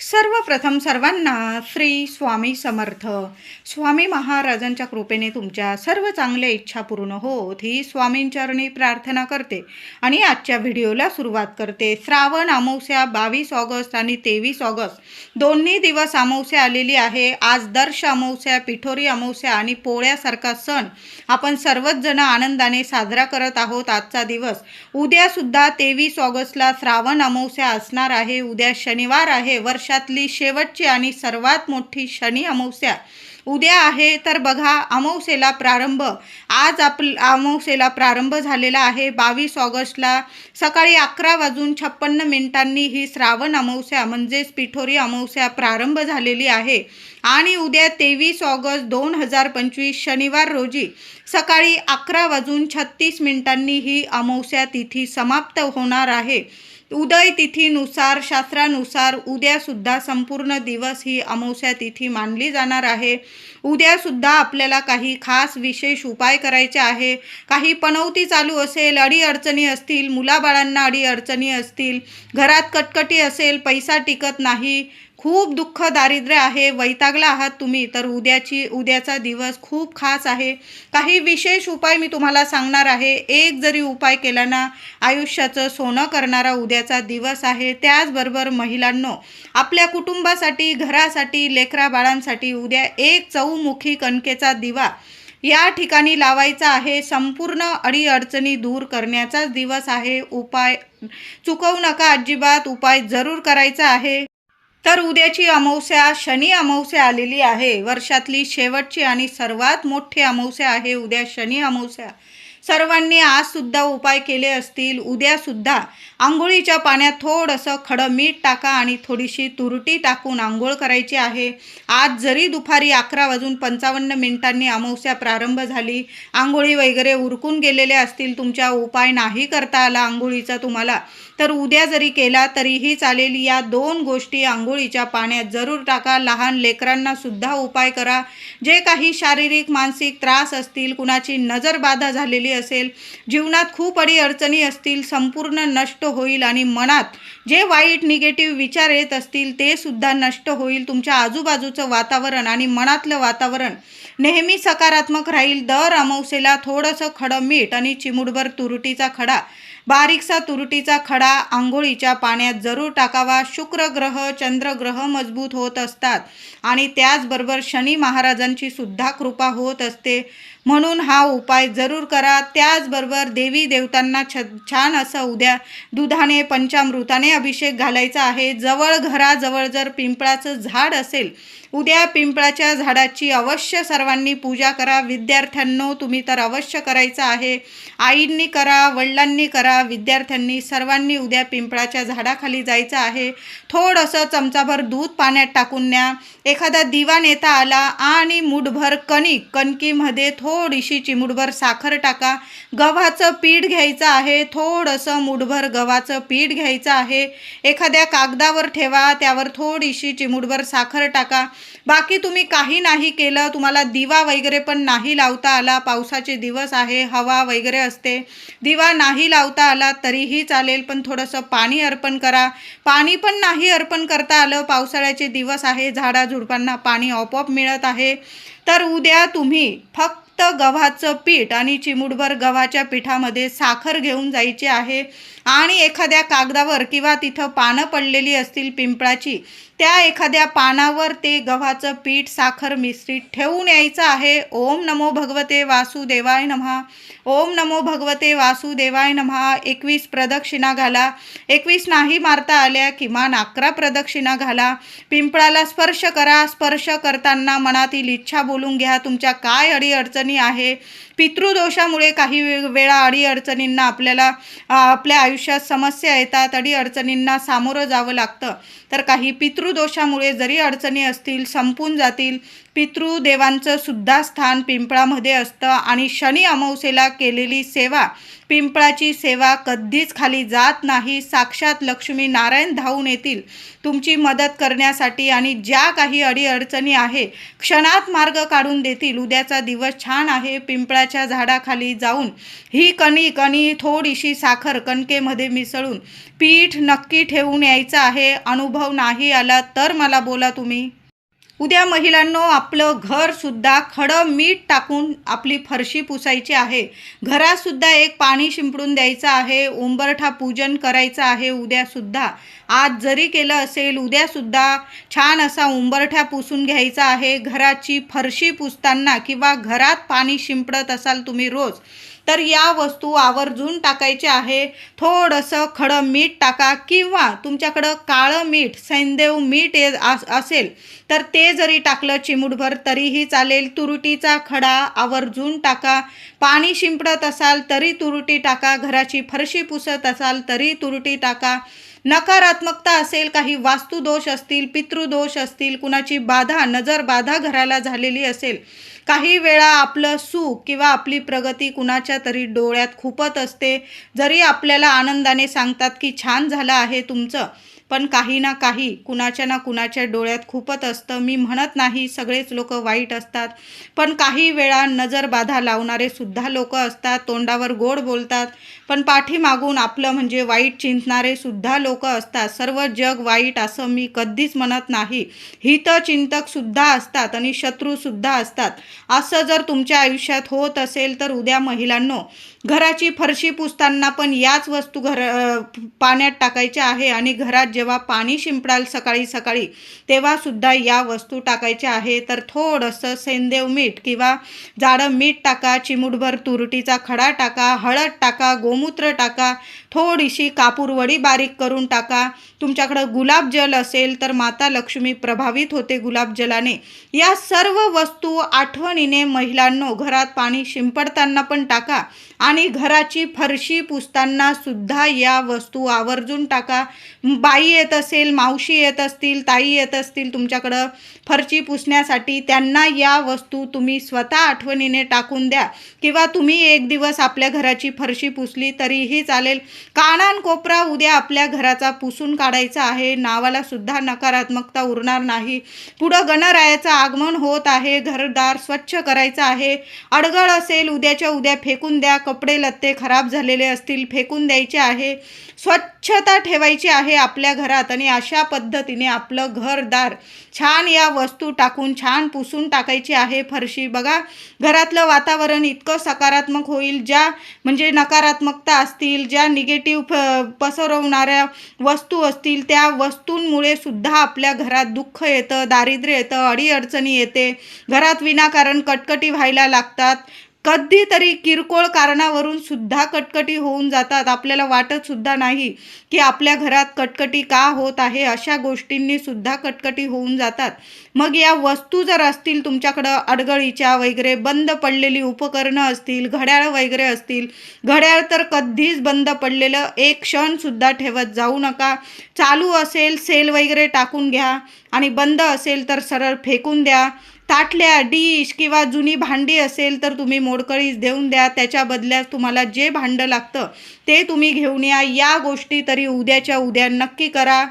सर्वप्रथम सर्वांना श्री स्वामी समर्थ. स्वामी महाराजांच्या कृपेने तुमच्या सर्व चांगल्या इच्छा पूर्ण होत. ही स्वामींचरणी प्रार्थना करते आणि आजच्या व्हिडिओला सुरुवात करते. श्रावण अमावस्या बावीस ऑगस्ट आणि तेवीस ऑगस्ट दोन्ही दिवस अमावस्या आलेली आहे. आज दर्श अमावस्या पिठोरी अमावस्या आणि पोळ्यासारखा सण आपण सर्वच जण आनंदाने साजरा करत आहोत. आजचा दिवस उद्यासुद्धा तेवीस ऑगस्टला श्रावण अमावस्या असणार आहे. उद्या शनिवार आहे. वर्ष वर्षातली शेवटची आणि सर्वात मोठी शनी अमावस्या. उद्या आहे तर बघा अमावस्येला प्रारंभ. आज आप अमावस्येला प्रारंभ झालेला आहे. बावीस ऑगस्टला सकाळी अकरा वाजून छप्पन्न मिनिटांनी ही श्रावण अमावस्या म्हणजेच पिठोरी अमावस्या प्रारंभ झालेली आहे. आणि उद्या तेवीस ऑगस्ट दोन हजार पंचवीस शनिवार रोजी सकाळी अकरा वाजून छत्तीस मिनिटांनी ही अमावस्या तिथी समाप्त होणार आहे. उदय तिथीनुसार शास्त्रानुसार उद्यासुद्धा संपूर्ण दिवस ही अमावस्या तिथी मानली जाणार आहे. उद्यासुद्धा आपल्याला काही खास विशेष उपाय करायचे आहे. काही पनवती चालू असेल अडीअडचणी असतील मुलाबाळांना अडीअडचणी असतील घरात कटकटी असेल पैसा टिकत नाही खूप दुःख दारिद्र्य आहे वैतागला आहात तुम्ही तर उद्याची उद्याचा दिवस खूप खास आहे. काही विशेष उपाय मी तुम्हाला सांगणार आहे. एक जरी उपाय केला ना आयुष्याचं सोनं करणारा उद्याचा दिवस आहे. त्याचबरोबर महिलांनो आपल्या कुटुंबासाठी घरासाठी लेकरा बाळांसाठी उद्या एक चौमुखी कणकेचा दिवा या ठिकाणी लावायचा आहे. संपूर्ण अडीअडचणी दूर करण्याचाच दिवस आहे. उपाय चुकवू नका अजिबात उपाय जरूर करायचा आहे. तर उद्याची अमावस्या शनी अमावस्या आलेली आहे. वर्षातली शेवटची आणि सर्वात मोठी अमावस्या आहे उद्या शनी अमावस्या. सर्वांनी आजसुद्धा उपाय केले असतील उद्यासुद्धा आंघोळीच्या पाण्यात थोडंसं खडं मीठ टाका आणि थोडीशी तुरटी टाकून आंघोळ करायची आहे. आज जरी दुपारी अकरा वाजून पंचावन्न मिनिटांनी अमावस्या प्रारंभ झाली आंघोळी वगैरे उरकून गेलेले असतील तुमच्या उपाय नाही करता आला आंघोळीचा तुम्हाला तर उद्या जरी केला तरीही चालेल. या दोन गोष्टी आंघोळीच्या पाण्यात जरूर टाका. लहान लेकरांना सुद्धा उपाय करा. जे काही शारीरिक मानसिक त्रास असतील कुणाची नजरबाधा झालेली असेल. जीवनात खूप अडीअडचणी असतील संपूर्ण नष्ट होईल आणि मनात जे वाईट निगेटिव्ह विचार येत असतील ते सुद्धा नष्ट होईल. तुमच्या आजूबाजूचं वातावरण आणि मनातलं वातावरण नेहमी सकारात्मक राहील. दर अमावस्येला थोडंसं खडं मीठ आणि चिमुडभर तुरटीचा खडा बारीकसा तुरटीचा खडा आंघोळीच्या पाण्यात जरूर टाकावा. शुक्र ग्रह चंद्रग्रह मजबूत होत असतात आणि त्याचबरोबर शनी महाराजांची सुद्धा कृपा होत असते. म्हणून हा उपाय जरूर करा. त्याचबरोबर देवी देवतांना छ छान असं उद्या दुधाने पंचामृताने अभिषेक घालायचा आहे. जवळ घराजवळ जर पिंपळाचं झाड असेल उद्या पिंपळाच्या झाडाची अवश्य सर्वांनी पूजा करा. विद्यार्थ्यांनो तुम्ही तर अवश्य करायचं आहे. आईंनी करा वडिलांनी करा विद्यार्थ्यांनी सर्वांनी उद्या पिंपळाच्या झाडाखाली जायचं आहे. थोडंसं चमचाभर दूध पाण्यात टाकून न्या. एखादा दिवा नेता आला आणि मुठभर कणिक कणकीमध्ये थोडीशी चिमुटभर साखर टाका. गव्हाचं पीठ घ्यायचं आहे. थोडंसं मुठभर गव्हाचं पीठ घ्यायचं आहे. एखाद्या कागदावर ठेवा त्यावर थोडीशी चिमुटभर साखर टाका. बाकी तुम्ही काही नाही केलं तुम्हाला दिवा वगैरे पण नाही लावता आला. पावसाचे दिवस आहे हवा वगैरे असते. दिवा नाही लावता आला तरीही चालेल पण थोडंसं पाणी अर्पण करा. पाणी पण नाही अर्पण करता आलं पावसाळ्याचे दिवस आहे. झाडाझुडपांना पाणी आपोआप मिळत आहे. तर उद्या तुम्ही फक्त फक्त गव्हाचं पीठ आणि चिमुटभर गव्हाच्या पिठामध्ये साखर घेऊन जायची आहे. आणि एखाद्या कागदावर किंवा तिथं पानं पडलेली असतील पिंपळाची त्या एखाद्या पानावर ते गव्हाचं पीठ साखर मिश्रित ठेवून यायचं आहे. ओम नमो भगवते वासुदेवाय नमः ओम नमो भगवते वासुदेवाय नमहा. एकवीस प्रदक्षिणा घाला. एकवीस नाही मारता आल्या किमान अकरा प्रदक्षिणा घाला. पिंपळाला स्पर्श करा. स्पर्श करताना मनातील इच्छा बोलून घ्या. तुमच्या काय अडीअडचणी आहे? पितृदोषामुळे काही वेळा अडीअडचणींना आपल्याला आपल्या आयुष्यात समस्या येतात अडीअडचणींना सामोरं जावं लागतं. तर काही पितृदोषामुळे जरी अडचणी असतील संपून जातील पितृदेवांचं सुद्धा स्थान पिंपळामध्ये असतं आणि शनी अमावस्येला केलेली सेवा पिंपळाची सेवा कधीच खाली जात नाही. साक्षात लक्ष्मी नारायण धावून येतील तुमची मदत करण्यासाठी आणि ज्या काही अडीअडचणी आहे क्षणात मार्ग काढून देतील. उद्याचा दिवस छान आहे. पिंपळाच्या झाडाखाली जाऊन ही कणिक आणि थोडीशी साखर कणकेमध्ये मिसळून पीठ नक्की ठेवून यायचं आहे. अनुभव नाही आला तर मला बोला तुम्ही. उद्या महिलांनो आपलं घरसुद्धा खडं मीठ टाकून आपली फरशी पुसायची आहे. घरातसुद्धा एक पाणी शिंपडून द्यायचं आहे उंबरठा पूजन करायचं आहे उद्यासुद्धा आज जरी केलं असेल उद्यासुद्धा छान असा उंबरठा पुसून घ्यायचा आहे. घराची फरशी पुसताना किंवा घरात पाणी शिंपडत असाल तुम्ही रोज तर या वस्तू आवर्जून टाकायच्या आहे. थोडंसं खडं मीठ टाका किंवा तुमच्याकडं काळं मीठ सैंदेव मीठ ये- असेल तर ते जरी टाकलं चिमूटभर तरीही चालेल. तुरटीचा खडा आवर्जून टाका. पाणी शिंपडत असाल तरी तुरटी टाका. घराची फरशी पुसत असाल तरी तुरटी टाका. नकारात्मकता असेल काही वास्तुदोष असतील पितृदोष असतील कुणाची बाधा नजर बाधा घराला झालेली असेल काही वेळा आपलं सुख किंवा आपली प्रगती कुणाच्या तरी डोळ्यात खुपत असते. जरी आपल्याला आनंदाने सांगतात की छान झालं आहे तुमचं पण काही ना काही कुणाच्या ना कुणाच्या डोळ्यात खूपच असतं. मी म्हणत नाही सगळेच लोक वाईट असतात पण काही वेळा नजर बाधा लावणारे सुद्धा लोक असतात. तोंडावर गोड बोलतात. पण पाठीमागून आपलं म्हणजे वाईट चिंतणारे सुद्धा लोक असतात. सर्व जग वाईट असं मी कधीच म्हणत नाही. हितचिंतक सुद्धा असतात आणि शत्रू सुद्धा असतात. असं जर तुमच्या आयुष्यात होत असेल तर उद्या महिलांनो घराची फरशी पुसताना पण याच वस्तू घर पाण्यात टाकायच्या आहे आणि घरात जेव्हा पाणी शिंपडाल सकाळी सकाळी तेव्हासुद्धा या वस्तू टाकायच्या आहे. तर थोडंसं सेंदेव मीठ किंवा जाडं मीठ टाका चिमूटभर तुरटीचा खडा टाका हळद टाका गो गोमूत्र टाका थोडीशी कापूरवडी बारीक करून टाका. तुमच्याकडं गुलाबजल असेल तर माता लक्ष्मी प्रभावित होते गुलाबजलाने या सर्व वस्तू आठवणीने महिलांनो घरात पाणी शिंपडताना पण टाका आणि घराची फरशी पुसताना सुद्धा या वस्तू आवर्जून टाका. बाई येत असेल मावशी येत असतील ताई येत असतील तुमच्याकडं फरशी पुसण्यासाठी त्यांना या वस्तू तुम्ही स्वतः आठवणीने टाकून द्या. किंवा तुम्ही एक दिवस आपल्या घराची फरशी पुसली तरीही चालेल. कानान कोपरा उद्या आपल्या घराचा पुसून काढायचा आहे. नावाला सुद्धा नकारात्मकता उरणार नाही. पुढं गणरायाचं आगमन होत आहे. घरदार स्वच्छ करायचं आहे. अडगळ असेल उद्याच्या उद्या फेकून द्या. कपडे लत्ते खराब झालेले असतील फेकून द्यायचे आहे. स्वच्छ स्वच्छता ठेवायची आहे आपल्या घरात आणि अशा पद्धतीने आपलं घरदार छान या वस्तू टाकून छान पुसून टाकायची आहे फरशी. बघा घरातलं वातावरण इतकं सकारात्मक होईल ज्या म्हणजे नकारात्मकता असतील ज्या निगेटिव्ह पसरवणाऱ्या वस्तू असतील त्या वस्तूंमुळे सुद्धा आपल्या घरात दुःख येतं दारिद्र्य येतं अडीअडचणी येते. घरात विनाकारण कटकटी व्हायला लागतात. कधीतरी किरकोळ कारणावरून सुद्धा कटकटी होऊन जातात. आपल्याला वाटत सुद्धा नाही की आपल्या घरात कटकटी का होत आहे अशा गोष्टींनी सुद्धा कटकटी होऊन जातात. मग या वस्तू जर असतील तुमच्याकडं अडगळीच्या वगैरे बंद पडलेली उपकरणं असतील घड्याळ वगैरे असतील घड्याळ तर कधीच बंद पडलेलं एक क्षणसुद्धा ठेवत जाऊ नका. चालू असेल सेल वगैरे टाकून घ्या आणि बंद असेल तर सरळ फेकून द्या. ताटल्या डिश किंवा जुनी भांडी असेल तर तुम्ही मोडकळीस देऊन द्या. त्याच्या बदल्यात तुम्हाला जे भांडं लागतं ते तुम्ही घेऊन या. या गोष्टी तरी उद्याच्या उद्या नक्की करा.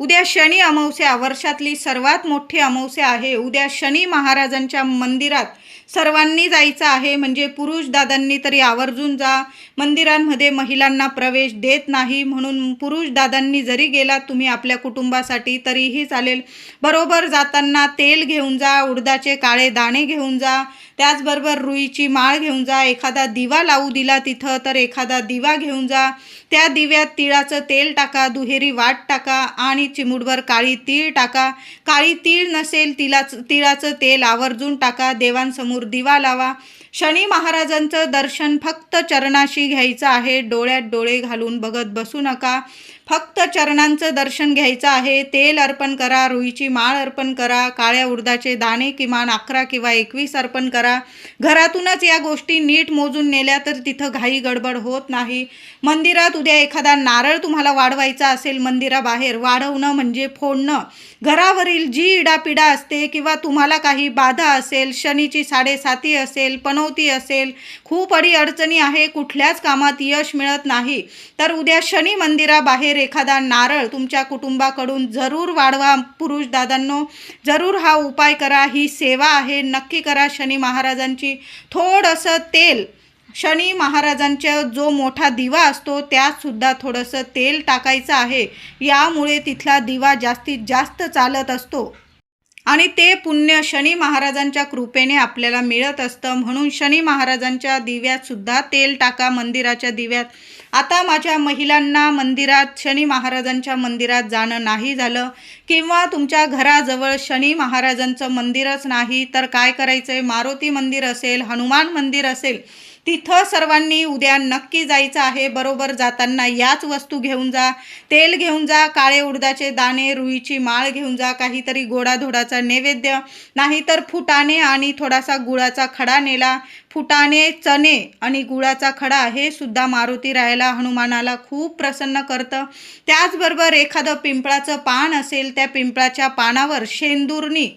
उद्या शनी अमावस्या वर्षातली सर्वात मोठी अमावस्या आहे. उद्या शनी महाराजांच्या मंदिरात सर्वांनी जायचं आहे. म्हणजे पुरुष दादांनी तरी आवर्जून जा. मंदिरांमध्ये महिलांना प्रवेश देत नाही. म्हणून पुरुष दादांनी जरी गेलात तुम्ही आपल्या कुटुंबासाठी तरीही चालेल. बरोबर जाताना तेल घेऊन जा उडदाचे काळे दाणे घेऊन जा. त्याचबरोबर रुईची माळ घेऊन जा एखादा दिवा लावू दिला तिथं तर एखादा दिवा घेऊन जा. त्या दिव्यात तिळाचं तेल टाका दुहेरी वाट टाका आणि चिमूटभर काळी तीळ टाका. काळी तीळ नसेल तिलाच तिळाचं तेल आवर्जून टाका देवांसमोर दिवा लावा. शनी महाराजांचं दर्शन फक्त चरणाशी घ्यायचं आहे डोळ्यात डोळे घालून बघत बसू नका. फक्त चरणांचं दर्शन घ्यायचं आहे. तेल अर्पण करा रुईची माळ अर्पण करा काळ्या उडदाचे दाणे किमान अकरा किंवा एकवीस अर्पण करा. घरातूनच या गोष्टी नीट मोजून नेल्या तर तिथं घाई गडबड होत नाही. मंदिरात उद्या एखादा नारळ तुम्हाला वाढवायचा असेल मंदिराबाहेर वाढवणं म्हणजे फोडणं. घरावरील जी इडापिडा असते किंवा तुम्हाला काही बाधा असेल शनीची साडेसाती असेल पनवती असेल खूप अडी अडचणी आहे कुठल्याच कामात यश मिळत नाही. तर उद्या शनी मंदिराबाहेर एखादा नारळ तुमच्या कुटुंबाकडून जरूर वाढवा. पुरुष दादांनो जरूर हा उपाय करा. ही सेवा आहे. नक्की करा शनी महाराजांची. थोडंसं तेल. शनी महाराजांचा जो मोठा दिवा असतो त्यातसुद्धा थोडंसं तेल टाकायचं आहे. यामुळे तिथला दिवा जास्तीत जास्त चालत असतो. आणि ते पुण्य शनी महाराजांच्या कृपेने आपल्याला मिळत असतं. म्हणून शनी महाराजांच्या दिव्यात सुद्धा तेल टाका मंदिराच्या दिव्यात. आता माझ्या महिलांना मंदिरात शनी महाराजांच्या मंदिरात जाणं नाही झालं. किंवा तुमच्या घराजवळ शनी महाराजांचं मंदिरच नाही तर काय करायचं आहे मारुती मंदिर असेल हनुमान मंदिर असेल तिथं सर्वांनी उद्या नक्की जायचं आहे. बरोबर जाताना याच वस्तू घेऊन जा. तेल घेऊन जा काळे उडदाचे दाणे रुईची माळ घेऊन जा काहीतरी गोडाधोडाचा नैवेद्य. नाहीतर फुटाणे आणि थोडासा गुळाचा खडा नेला. फुटाणे चणे आणि गुळाचा खडा हे सुद्धा मारुती रायाला हनुमानाला खूप प्रसन्न करतं. त्याचबरोबर एखादं पिंपळाचं पान असेल त्या पिंपळाच्या पानावर शेंदूरनी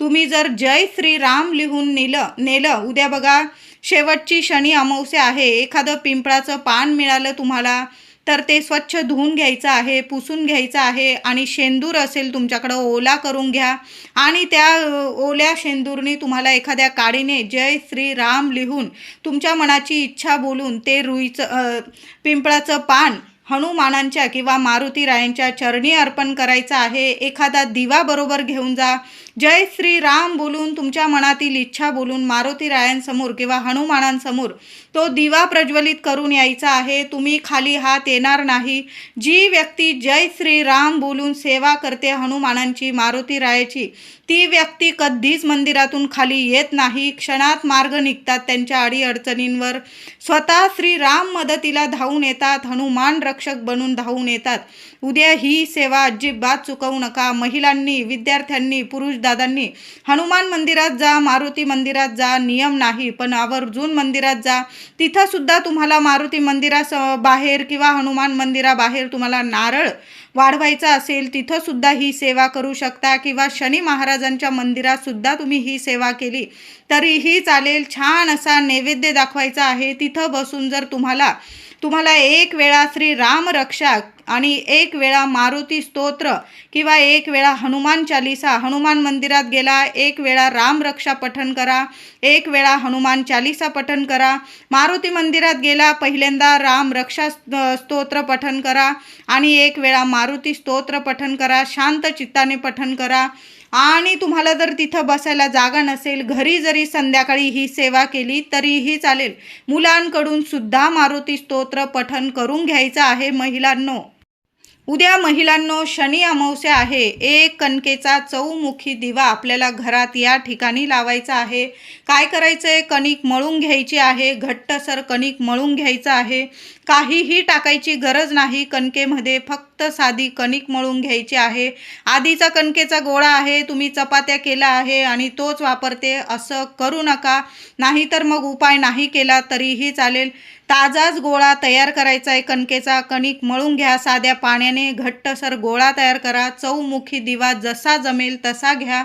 तुम्ही जर जय श्रीराम लिहून नेलं नेलं उद्या बघा शेवटची शनी अमावस्या आहे एखादं पिंपळाचं पान मिळालं तुम्हाला तर ते स्वच्छ धुवून घ्यायचं आहे पुसून घ्यायचं आहे आणि शेंदूर असेल तुमच्याकडं ओला करून घ्या आणि त्या ओल्या शेंदूरनी तुम्हाला एखाद्या काडीने जय श्री राम लिहून तुमच्या मनाची इच्छा बोलून ते रुईचं पिंपळाचं पान हनुमानांच्या किंवा मारुती रायांच्या चरणी अर्पण करायचं आहे एखादा दिवा बरोबर घेऊन जा जय श्री राम बोलून तुमच्या मनातील इच्छा बोलून मारुती रायांसमोर किंवा हनुमानांसमोर तो दिवा प्रज्वलित करून यायचा आहे. तुम्ही खाली हात येणार नाही. जी व्यक्ती जय श्री राम बोलून सेवा करते हनुमानांची मारुती रायाची ती व्यक्ती कधीच मंदिरातून खाली येत नाही. क्षणात मार्ग निघतात त्यांच्या अडीअडचणींवर. स्वतः श्रीराम मदतीला धावून येतात. हनुमान रक्षक बनून धावून येतात. उद्या ही सेवा अजिबात चुकवू नका. महिलांनी विद्यार्थ्यांनी पुरुष दादांनी हनुमान मंदिरात जा मारुती मंदिरात जा नियम नाही पण आवर्जून मंदिरात जा. तिथं सुद्धा तुम्हाला मारुती मंदिरास बाहेर किंवा हनुमान मंदिराबाहेर तुम्हाला नारळ वाढवायचा असेल तिथं सुद्धा ही सेवा करू शकता. किंवा शनी महाराजांच्या मंदिरात सुद्धा तुम्ही ही सेवा केली तरीही चालेल. छान असा नैवेद्य दाखवायचा आहे. तिथं बसून जर तुम्हाला तुम्हाला एक वेळा श्री राम रक्षा आणि एक वेळा मारुती स्तोत्र किंवा एक वेळा हनुमान चालिसा हनुमान मंदिरात गेला एक वेळा राम रक्षा पठण करा एक वेळा हनुमान चालिसा पठण करा मारुती मंदिरात गेला पहिल्यांदा राम रक्षा स्त- स्तोत्र पठण करा आणि एक वेळा मारुती स्तोत्र पठण करा शांत चित्ताने पठण करा. आणि तुम्हाला जर तिथं बसायला जागा नसेल घरी जरी संध्याकाळी ही सेवा केली तरीही चालेल. मुलांकडून सुद्धा मारुती स्तोत्र पठन करून घ्यायचं आहे महिलांनो. उद्या महिलांनो शनी अमावस्या आहे. एक कणकेचा चौमुखी दिवा आपल्याला घरात या ठिकाणी लावायचा आहे. काय करायचं आहे कणिक मळून घ्यायची आहे. घट्टसर कणिक मळून घ्यायचं आहे. काहीही टाकायची गरज नाही. कणकेमध्ये फक्त साधी कणिक मळून घ्यायची आहे. आधीचा कणकेचा गोळा आहे तुम्ही चपात्या केला आहे आणि तोच वापरते असं करू नका. नाहीतर मग उपाय नाही केला तरीही चालेल. ताजाच गोळा तयार करायचा आहे कणकेचा कणिक मळून घ्या. साध्या पाण्याने घट्टसर गोळा तयार करा. चौमुखी दिवा जसा जमेल तसा घ्या.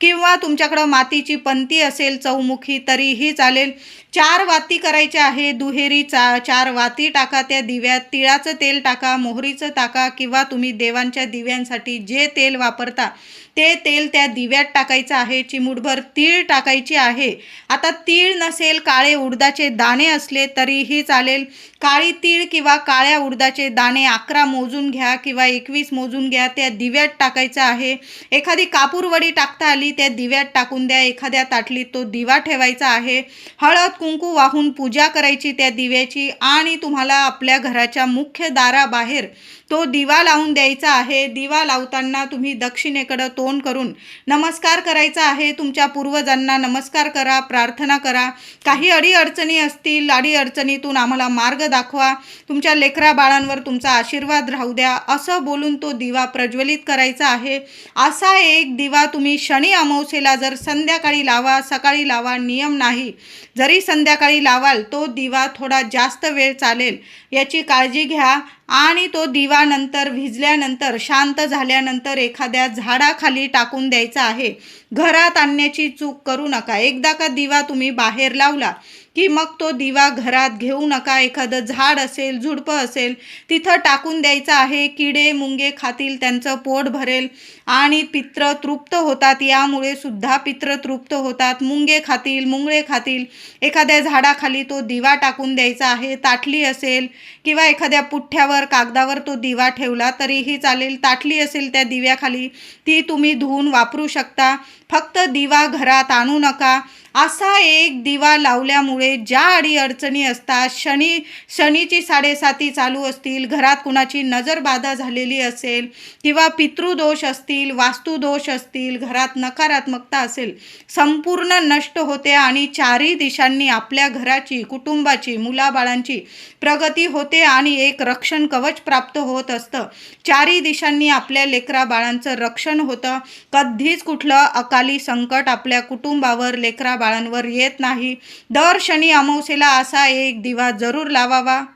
किंवा तुमच्याकडं मातीची पंती असेल चौमुखी तरीही चालेल. चार वाती करायच्या आहे दुहेरी चा चार वाती टाका त्या दिव्यात. तिळाचं तेल टाका मोहरीचं टाका किंवा तुम्ही देवांच्या दिव्यांसाठी जे तेल वापरता ते तेल त्या दिव्यात टाकायचं आहे चिमूटभर तीळ टाकायची आहे. आता तीळ नसेल काळे उडदाचे दाणे असले तरीही चालेल. काळी तीळ किंवा काळ्या उडदाचे दाणे अकरा मोजून घ्या किंवा एकवीस मोजून घ्या त्या दिव्यात टाकायचं आहे. एखादी कापूरवडी टाकता आली त्या दिव्यात टाकून द्या. एखाद्या ताटलीत तो दिवा ठेवायचा आहे. हळद कुंकू वाहून पूजा करायची त्या दिव्याची आणि तुम्हाला आपल्या घराच्या मुख्य दाराबाहेर तो दिवा लावून द्यायचा आहे. दिवा लावताना तुम्ही दक्षिणेकडं तो तोंड करून नमस्कार करायचा आहे तुमच्या पूर्वजांना. नमस्कार करा प्रार्थना करा. काही अडीअडचणी असतील अडीअडचणीतून आम्हाला मार्ग दाखवा. तुमच्या लेकरा बाळांवर तुमचा आशीर्वाद राहू द्या. असं बोलून तो दिवा प्रज्वलित करायचा आहे. असा एक दिवा तुम्ही शनी अमावस्येला जर संध्याकाळी लावा सकाळी लावा नियम नाही. जरी संध्याकाळी लावाल तो दिवा थोडा जास्त वेळ चालेल. याची काळजी घ्या. आणि तो दिवा नंतर भिजल्यानंतर शांत झाल्यानंतर एखाद्या झाडाखाली टाकून द्यायचा आहे. घरात आणण्याची चूक करू नका. एकदा का दिवा तुम्ही बाहेर लावला की मग तो दिवा घरात घेऊ नका एखादं झाड असेल झुडपं असेल तिथं टाकून द्यायचं आहे किडे मुंगे खातील त्यांचं पोट भरेल आणि पित्र तृप्त होतात यामुळे सुद्धा पित्र तृप्त होतात मुंगे खातील मुंगळे खातील. एखाद्या झाडाखाली तो दिवा टाकून द्यायचा आहे ताटली असेल किंवा एखाद्या पुठ्ठ्यावर कागदावर तो दिवा ठेवला तरीही चालेल ताटली असेल त्या दिव्याखाली ती तुम्ही धुवून वापरू शकता. फक्त दिवा घरात आणू नका. असा एक दिवा लावल्यामुळे ज्या अडी अडचणी असतात शनी शनीची साडेसाती चालू असतील घरात कुणाची नजरबाधा झालेली असेल किंवा पितृदोष असतील वास्तुदोष असतील घरात नकारात्मकता असेल संपूर्ण नष्ट होते आणि चारही दिशांनी आपल्या घराची कुटुंबाची मुलाबाळांची प्रगती होते आणि एक रक्षण कवच प्राप्त होत असतं. चारही दिशांनी आपल्या लेकरा बाळांचं रक्षण होतं. कधीच कुठलं अकाली संकट आपल्या कुटुंबावर लेकरा बाळांवर येत नाही. दर शनी अमावस्येला असा एक दिवा जरूर लावावा.